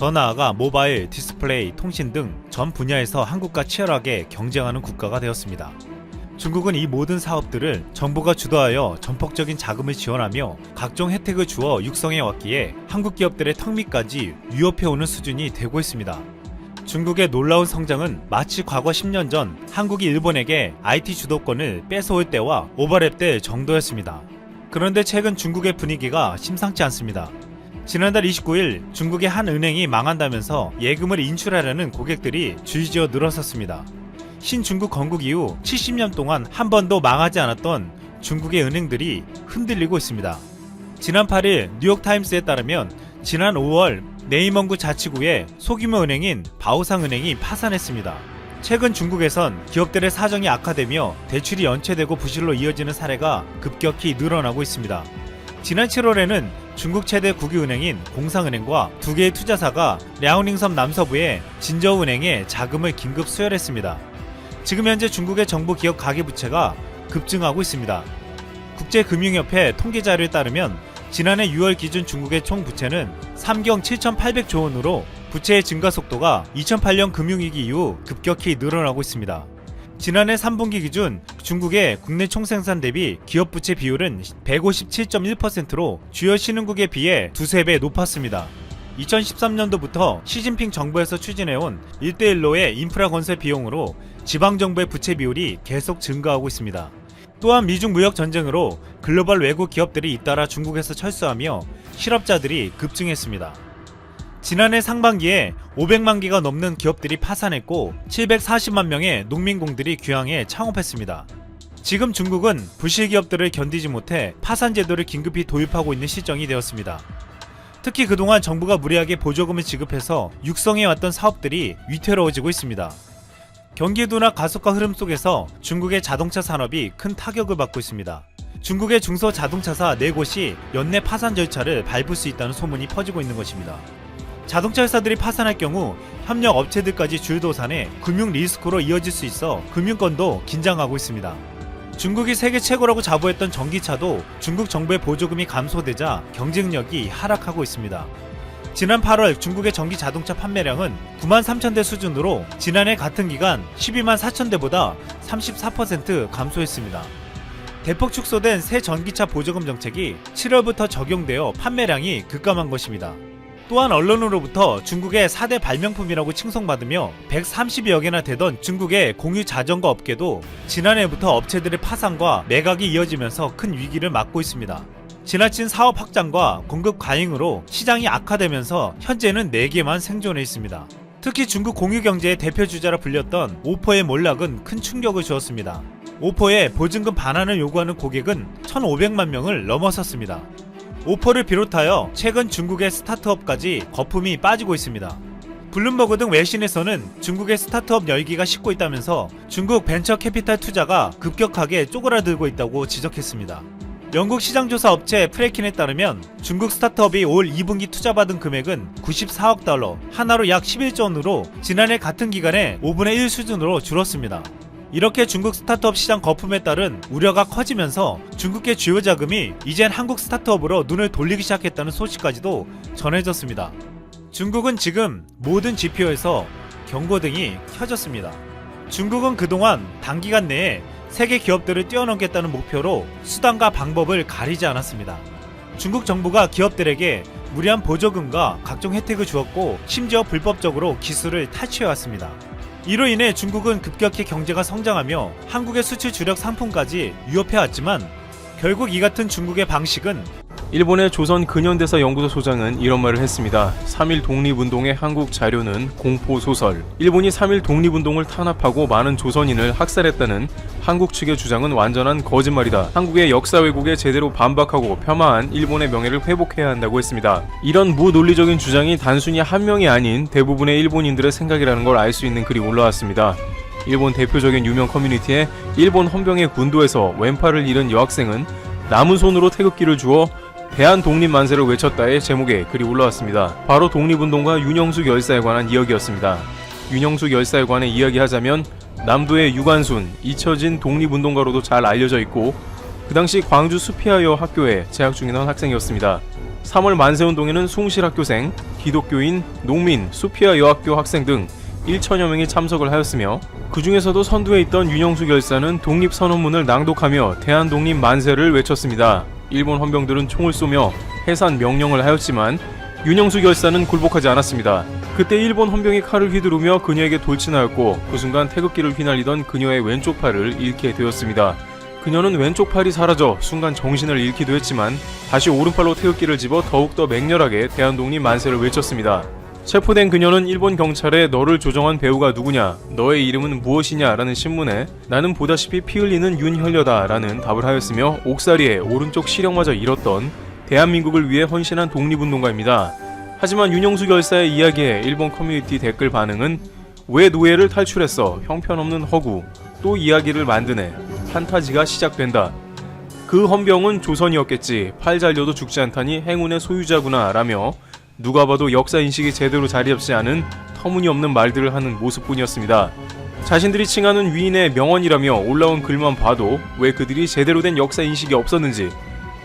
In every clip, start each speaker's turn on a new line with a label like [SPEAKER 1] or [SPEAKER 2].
[SPEAKER 1] 더 나아가 모바일, 디스플레이, 통신 등 전 분야에서 한국과 치열하게 경쟁하는 국가가 되었습니다. 중국은 이 모든 사업들을 정부가 주도하여 전폭적인 자금을 지원하며 각종 혜택을 주어 육성해 왔기에 한국 기업들의 턱밑까지 위협해오는 수준이 되고 있습니다. 중국의 놀라운 성장은 마치 과거 10년 전 한국이 일본에게 IT 주도권을 뺏어올 때와 오버랩 때 정도였습니다. 그런데 최근 중국의 분위기가 심상치 않습니다. 지난달 29일 중국의 한 은행이 망한다면서 예금을 인출하려는 고객들이 줄지어 늘어섰습니다. 신중국 건국 이후 70년 동안 한 번도 망하지 않았던 중국의 은행들이 흔들리고 있습니다. 지난 8일 뉴욕타임스에 따르면 지난 5월 네이먼구 자치구의 소규모 은행인 바오상 은행이 파산했습니다. 최근 중국에선 기업들의 사정이 악화되며 대출이 연체되고 부실로 이어지는 사례가 급격히 늘어나고 있습니다. 지난 7월에는 중국 최대 국유은행인 공상은행과 두 개의 투자사가 랴오닝섬 남서부의 진저은행에 자금을 긴급 수혈했습니다. 지금 현재 중국의 정부 기업 가계부채가 급증하고 있습니다. 국제금융협회 통계 자료에 따르면 지난해 6월 기준 중국의 총 부채는 3경 7,800조 원으로 부채의 증가 속도가 2008년 금융위기 이후 급격히 늘어나고 있습니다. 지난해 3분기 기준 중국의 국내 총생산 대비 기업 부채 비율은 157.1%로 주요 신흥국에 비해 두세 배 높았습니다. 2013년도부터 시진핑 정부에서 추진해온 1대1로의 인프라 건설 비용으로 지방정부의 부채 비율이 계속 증가하고 있습니다. 또한 미중 무역 전쟁으로 글로벌 외국 기업들이 잇따라 중국에서 철수하며 실업자들이 급증했습니다. 지난해 상반기에 500만 개가 넘는 기업들이 파산했고 740만 명의 농민공들이 귀향해 창업했습니다. 지금 중국은 부실 기업들을 견디지 못해 파산 제도를 긴급히 도입하고 있는 시정이 되었습니다. 특히 그동안 정부가 무리하게 보조금을 지급해서 육성해왔던 사업들이 위태로워지고 있습니다. 경기 둔화 가속화 흐름 속에서 중국의 자동차 산업이 큰 타격을 받고 있습니다. 중국의 중소 자동차사 4곳이 연내 파산 절차를 밟을 수 있다는 소문이 퍼지고 있는 것입니다. 자동차 회사들이 파산할 경우 협력 업체들까지 줄도산해 금융 리스크로 이어질 수 있어 금융권도 긴장하고 있습니다. 중국이 세계 최고라고 자부했던 전기차도 중국 정부의 보조금이 감소되자 경쟁력이 하락하고 있습니다. 지난 8월 중국의 전기 자동차 판매량은 9만 3천 대 수준으로 지난해 같은 기간 12만 4천 대보다 34% 감소했습니다. 대폭 축소된 새 전기차 보조금 정책이 7월부터 적용되어 판매량이 급감한 것입니다. 또한 언론으로부터 중국의 4대 발명품이라고 칭송받으며 130여 개나 되던 중국의 공유 자전거 업계도 지난해부터 업체들의 파산과 매각이 이어지면서 큰 위기를 맞고 있습니다. 지나친 사업 확장과 공급 과잉으로 시장이 악화되면서 현재는 4개만 생존해 있습니다. 특히 중국 공유 경제의 대표 주자라 불렸던 오포의 몰락은 큰 충격을 주었습니다. 오포에 보증금 반환을 요구하는 고객은 1,500만 명을 넘어섰습니다. 오포를 비롯하여 최근 중국의 스타트업까지 거품이 빠지고 있습니다. 블룸버그 등 외신에서는 중국의 스타트업 열기가 식고 있다면서 중국 벤처 캐피탈 투자가 급격하게 쪼그라들고 있다고 지적했습니다. 영국 시장조사 업체 프레킨에 따르면 중국 스타트업이 올 2분기 투자받은 금액은 94억 달러, 하나로 약 11조 원으로 지난해 같은 기간에 5분의 1 수준으로 줄었습니다. 이렇게 중국 스타트업 시장 거품에 따른 우려가 커지면서 중국계 주요 자금이 이젠 한국 스타트업으로 눈을 돌리기 시작했다는 소식까지도 전해졌습니다. 중국은 지금 모든 지표에서 경고등이 켜졌습니다. 중국은 그동안 단기간 내에 세계 기업들을 뛰어넘겠다는 목표로 수단과 방법을 가리지 않았습니다. 중국 정부가 기업들에게 무리한 보조금과 각종 혜택을 주었고 심지어 불법적으로 기술을 탈취해왔습니다. 이로 인해 중국은 급격히 경제가 성장하며 한국의 수출 주력 상품까지 위협해왔지만 결국 이 같은 중국의 방식은
[SPEAKER 2] 일본의 조선 근현대사 연구소 소장은 이런 말을 했습니다. 3.1 독립운동의 한국 자료는 공포 소설. 일본이 3.1 독립운동을 탄압하고 많은 조선인을 학살했다는 한국 측의 주장은 완전한 거짓말이다. 한국의 역사 왜곡에 제대로 반박하고 폄하한 일본의 명예를 회복해야 한다고 했습니다. 이런 무논리적인 주장이 단순히 한 명이 아닌 대부분의 일본인들의 생각이라는 걸 알 수 있는 글이 올라왔습니다. 일본 대표적인 유명 커뮤니티에 일본 헌병의 군도에서 왼팔을 잃은 여학생은 남은 손으로 태극기를 주어 대한 독립 만세를 외쳤다의 제목의 글이 올라왔습니다. 바로 독립운동가 윤영숙 열사에 관한 이야기였습니다. 윤영숙 열사에 관해 이야기하자면 남도의 유관순, 잊혀진 독립운동가로도 잘 알려져 있고 그 당시 광주 수피아여 학교에 재학 중이던 학생이었습니다. 3월 만세운동에는 숭실학교생, 기독교인, 농민, 수피아 여학교 학생 등 1천여 명이 참석을 하였으며 그 중에서도 선두에 있던 윤영수 결사는 독립선언문을 낭독하며 대한독립 만세를 외쳤습니다. 일본 헌병들은 총을 쏘며 해산 명령을 하였지만 윤영수 결사는 굴복하지 않았습니다. 그때 일본 헌병이 칼을 휘두르며 그녀에게 돌진하였고 그 순간 태극기를 휘날리던 그녀의 왼쪽 팔을 잃게 되었습니다. 그녀는 왼쪽 팔이 사라져 순간 정신을 잃기도 했지만 다시 오른팔로 태극기를 집어 더욱더 맹렬하게 대한독립 만세를 외쳤습니다. 체포된 그녀는 일본 경찰에 너를 조정한 배우가 누구냐, 너의 이름은 무엇이냐? 라는 신문에 나는 보다시피 피 흘리는 윤혈려다 라는 답을 하였으며 옥사리에 오른쪽 시력마저 잃었던 대한민국을 위해 헌신한 독립운동가입니다. 하지만 윤영수 결사의 이야기에 일본 커뮤니티 댓글 반응은 왜 노예를 탈출했어? 형편없는 허구. 또 이야기를 만드네. 판타지가 시작된다. 그 헌병은 조선이었겠지. 팔 잘려도 죽지 않다니 행운의 소유자구나. 라며 누가 봐도 역사 인식이 제대로 자리 잡지 않은 터무니없는 말들을 하는 모습뿐이었습니다. 자신들이 칭하는 위인의 명언이라며 올라온 글만 봐도 왜 그들이 제대로 된 역사 인식이 없었는지,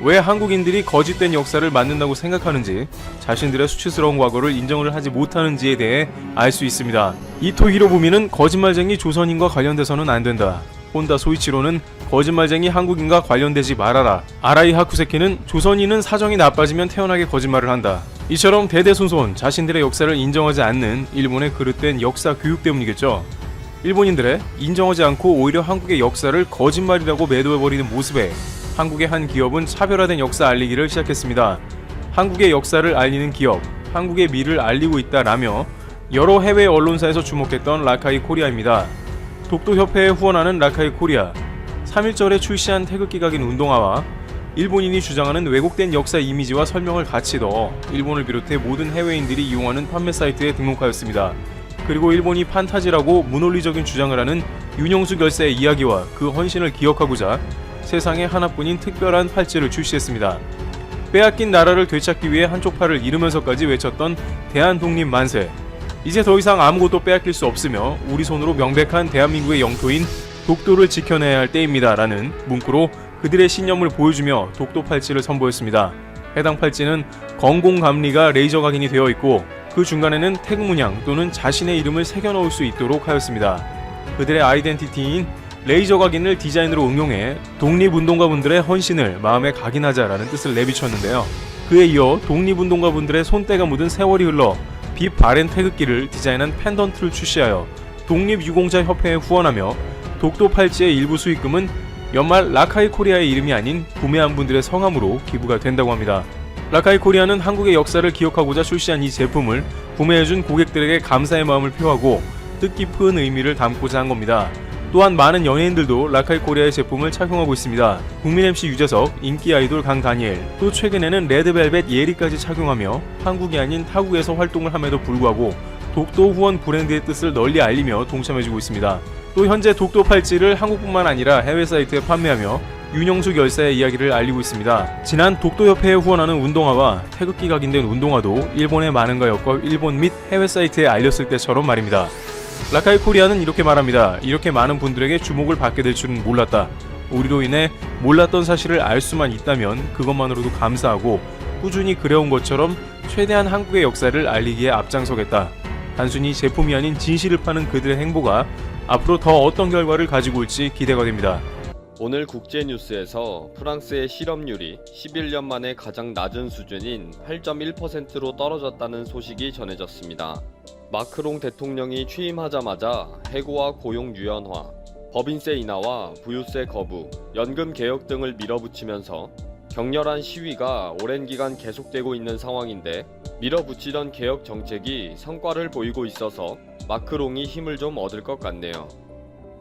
[SPEAKER 2] 왜 한국인들이 거짓된 역사를 만든다고 생각하는지, 자신들의 수치스러운 과거를 인정을 하지 못하는지에 대해 알 수 있습니다. 이토 히로부미는 거짓말쟁이 조선인과 관련돼서는 안 된다. 혼다 소이치로는 거짓말쟁이 한국인과 관련되지 말아라. 아라이 하쿠세키는 조선인은 사정이 나빠지면 태어나게 거짓말을 한다. 이처럼 대대손손 자신들의 역사를 인정하지 않는 일본의 그릇된 역사 교육 때문이겠죠. 일본인들의 인정하지 않고 오히려 한국의 역사를 거짓말이라고 매도해버리는 모습에 한국의 한 기업은 차별화된 역사 알리기를 시작했습니다. 한국의 역사를 알리는 기업, 한국의 미를 알리고 있다라며 여러 해외 언론사에서 주목했던 라카이 코리아입니다. 독도협회에 후원하는 라카이 코리아, 3.1절에 출시한 태극기 각인 운동화와 일본인이 주장하는 왜곡된 역사 이미지와 설명을 같이 넣어 일본을 비롯해 모든 해외인들이 이용하는 판매 사이트에 등록하였습니다. 그리고 일본이 판타지라고 무논리적인 주장을 하는 윤영수 결사의 이야기와 그 헌신을 기억하고자 세상에 하나뿐인 특별한 팔찌를 출시했습니다. 빼앗긴 나라를 되찾기 위해 한쪽 팔을 잃으면서까지 외쳤던 대한 독립 만세. 이제 더 이상 아무것도 빼앗길 수 없으며 우리 손으로 명백한 대한민국의 영토인 독도를 지켜내야 할 때입니다. 라는 문구로 그들의 신념을 보여주며 독도 팔찌를 선보였습니다. 해당 팔찌는 건공감리가 레이저 각인이 되어 있고 그 중간에는 태그 문양 또는 자신의 이름을 새겨 넣을 수 있도록 하였습니다. 그들의 아이덴티티인 레이저 각인을 디자인으로 응용해 독립운동가분들의 헌신을 마음에 각인하자라는 뜻을 내비쳤는데요. 그에 이어 독립운동가분들의 손때가 묻은 세월이 흘러 빛 바랜 태극기를 디자인한 펜던트를 출시하여 독립유공자 협회에 후원하며 독도 팔찌의 일부 수익금은 연말 라카이 코리아의 이름이 아닌 구매한 분들의 성함으로 기부가 된다고 합니다. 라카이 코리아는 한국의 역사를 기억하고자 출시한 이 제품을 구매해준 고객들에게 감사의 마음을 표하고 뜻깊은 의미를 담고자 한 겁니다. 또한 많은 연예인들도 라카이 코리아의 제품을 착용하고 있습니다. 국민 MC 유재석, 인기 아이돌 강다니엘, 또 최근에는 레드벨벳 예리까지 착용하며 한국이 아닌 타국에서 활동을 함에도 불구하고 독도 후원 브랜드의 뜻을 널리 알리며 동참해주고 있습니다. 또 현재 독도 팔찌를 한국뿐만 아니라 해외 사이트에 판매하며 윤영수 결사의 이야기를 알리고 있습니다. 지난 독도협회에 후원하는 운동화와 태극기 각인된 운동화도 일본의 많은가 엮어 일본 및 해외 사이트에 알렸을 때처럼 말입니다. 라카이 코리아는 이렇게 말합니다. 이렇게 많은 분들에게 주목을 받게 될 줄은 몰랐다. 우리로 인해 몰랐던 사실을 알 수만 있다면 그것만으로도 감사하고 꾸준히 그려온 것처럼 최대한 한국의 역사를 알리기에 앞장서겠다. 단순히 제품이 아닌 진실을 파는 그들의 행보가 앞으로 더 어떤 결과를 가지고 올지 기대가 됩니다.
[SPEAKER 3] 오늘 국제뉴스에서 프랑스의 실업률이 11년 만에 가장 낮은 수준인 8.1%로 떨어졌다는 소식이 전해졌습니다. 마크롱 대통령이 취임하자마자 해고와 고용 유연화, 법인세 인하와 부유세 거부, 연금 개혁 등을 밀어붙이면서 격렬한 시위가 오랜 기간 계속되고 있는 상황인데 밀어붙이던 개혁 정책이 성과를 보이고 있어서 마크롱이 힘을 좀 얻을 것 같네요.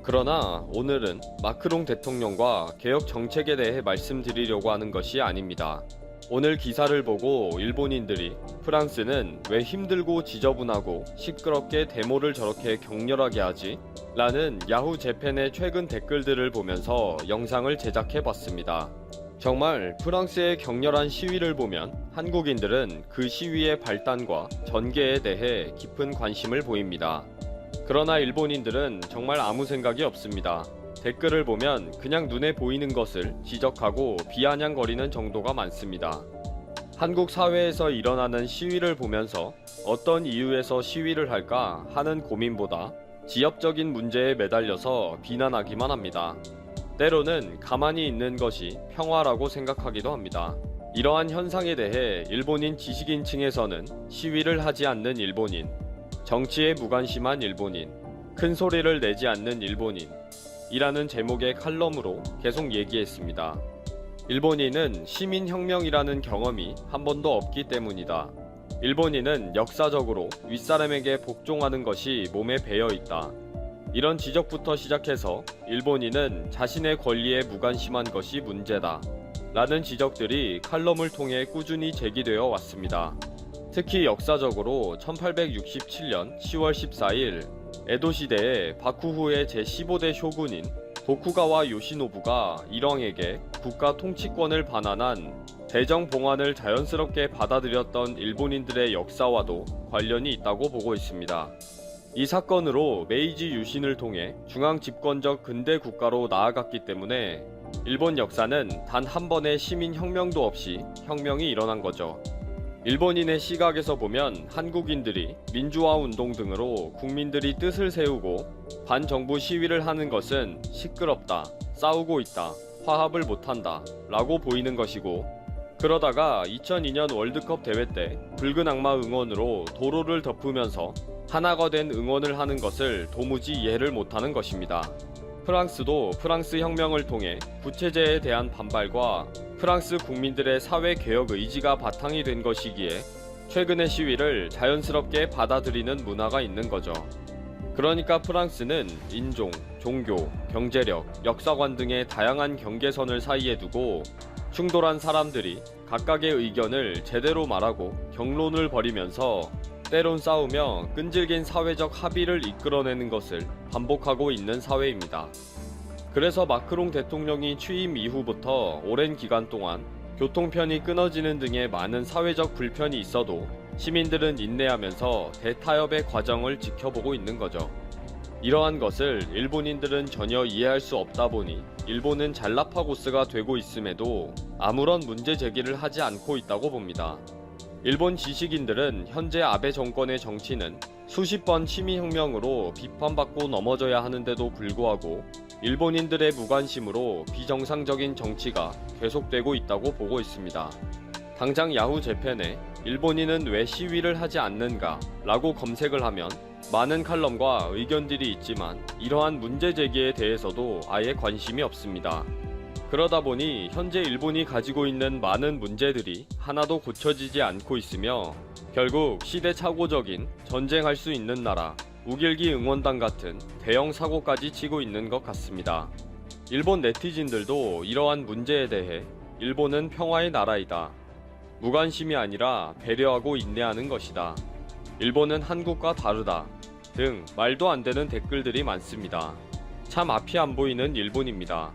[SPEAKER 3] 그러나 오늘은 마크롱 대통령과 개혁 정책에 대해 말씀드리려고 하는 것이 아닙니다. 오늘 기사를 보고 일본인들이 프랑스는 왜 힘들고 지저분하고 시끄럽게 데모를 저렇게 격렬하게 하지? 라는 야후 재팬의 최근 댓글들을 보면서 영상을 제작해 봤습니다. 정말 프랑스의 격렬한 시위를 보면 한국인들은 그 시위의 발단과 전개에 대해 깊은 관심을 보입니다. 그러나 일본인들은 정말 아무 생각이 없습니다. 댓글을 보면 그냥 눈에 보이는 것을 지적하고 비아냥거리는 정도가 많습니다. 한국 사회에서 일어나는 시위를 보면서 어떤 이유에서 시위를 할까 하는 고민보다 지역적인 문제에 매달려서 비난하기만 합니다. 때로는 가만히 있는 것이 평화라고 생각하기도 합니다. 이러한 현상에 대해 일본인 지식인층에서는 시위를 하지 않는 일본인, 정치에 무관심한 일본인, 큰 소리를 내지 않는 일본인, 이라는 제목의 칼럼으로 계속 얘기했습니다. 일본인은 시민혁명이라는 경험이 한 번도 없기 때문이다. 일본인은 역사적으로 윗사람에게 복종하는 것이 몸에 배어 있다. 이런 지적부터 시작해서 일본인은 자신의 권리에 무관심한 것이 문제다. 라는 지적들이 칼럼을 통해 꾸준히 제기되어 왔습니다. 특히 역사적으로 1867년 10월 14일 에도 시대에 바쿠후의 제15대 쇼군인 도쿠가와 요시노부가 일왕에게 국가 통치권을 반환한 대정 봉환을 자연스럽게 받아들였던 일본인들의 역사와도 관련이 있다고 보고 있습니다. 이 사건으로 메이지 유신을 통해 중앙 집권적 근대 국가로 나아갔기 때문에 일본 역사는 단 한 번의 시민 혁명도 없이 혁명이 일어난 거죠. 일본인의 시각에서 보면 한국인들이 민주화 운동 등으로 국민들이 뜻을 세우고 반정부 시위를 하는 것은 시끄럽다, 싸우고 있다, 화합을 못한다 라고 보이는 것이고 그러다가 2002년 월드컵 대회 때 붉은 악마 응원으로 도로를 덮으면서 하나가 된 응원을 하는 것을 도무지 이해를 못하는 것입니다. 프랑스도 프랑스 혁명을 통해 부채제에 대한 반발과 프랑스 국민들의 사회 개혁 의지가 바탕이 된 것이기에 최근의 시위를 자연스럽게 받아들이는 문화가 있는 거죠. 그러니까 프랑스는 인종, 종교, 경제력, 역사관 등의 다양한 경계선을 사이에 두고 충돌한 사람들이 각각의 의견을 제대로 말하고 경론을 벌이면서 때론 싸우며 끈질긴 사회적 합의를 이끌어내는 것을 반복하고 있는 사회입니다. 그래서 마크롱 대통령이 취임 이후부터 오랜 기간 동안 교통편이 끊어지는 등의 많은 사회적 불편이 있어도 시민들은 인내하면서 대타협의 과정을 지켜보고 있는 거죠. 이러한 것을 일본인들은 전혀 이해할 수 없다 보니 일본은 잘라파고스가 되고 있음에도 아무런 문제 제기를 하지 않고 있다고 봅니다. 일본 지식인들은 현재 아베 정권의 정치는 수십 번 시민혁명으로 비판받고 넘어져야 하는데도 불구하고 일본인들의 무관심으로 비정상적인 정치가 계속되고 있다고 보고 있습니다. 당장 야후 재팬에 일본인은 왜 시위를 하지 않는가 라고 검색을 하면 많은 칼럼과 의견들이 있지만 이러한 문제 제기에 대해서도 아예 관심이 없습니다. 그러다 보니 현재 일본이 가지고 있는 많은 문제들이 하나도 고쳐지지 않고 있으며 결국 시대착오적인 전쟁할 수 있는 나라, 우길기 응원단 같은 대형 사고까지 치고 있는 것 같습니다. 일본 네티즌들도 이러한 문제에 대해 일본은 평화의 나라이다. 무관심이 아니라 배려하고 인내하는 것이다. 일본은 한국과 다르다. 등 말도 안 되는 댓글들이 많습니다. 참 앞이 안 보이는 일본입니다.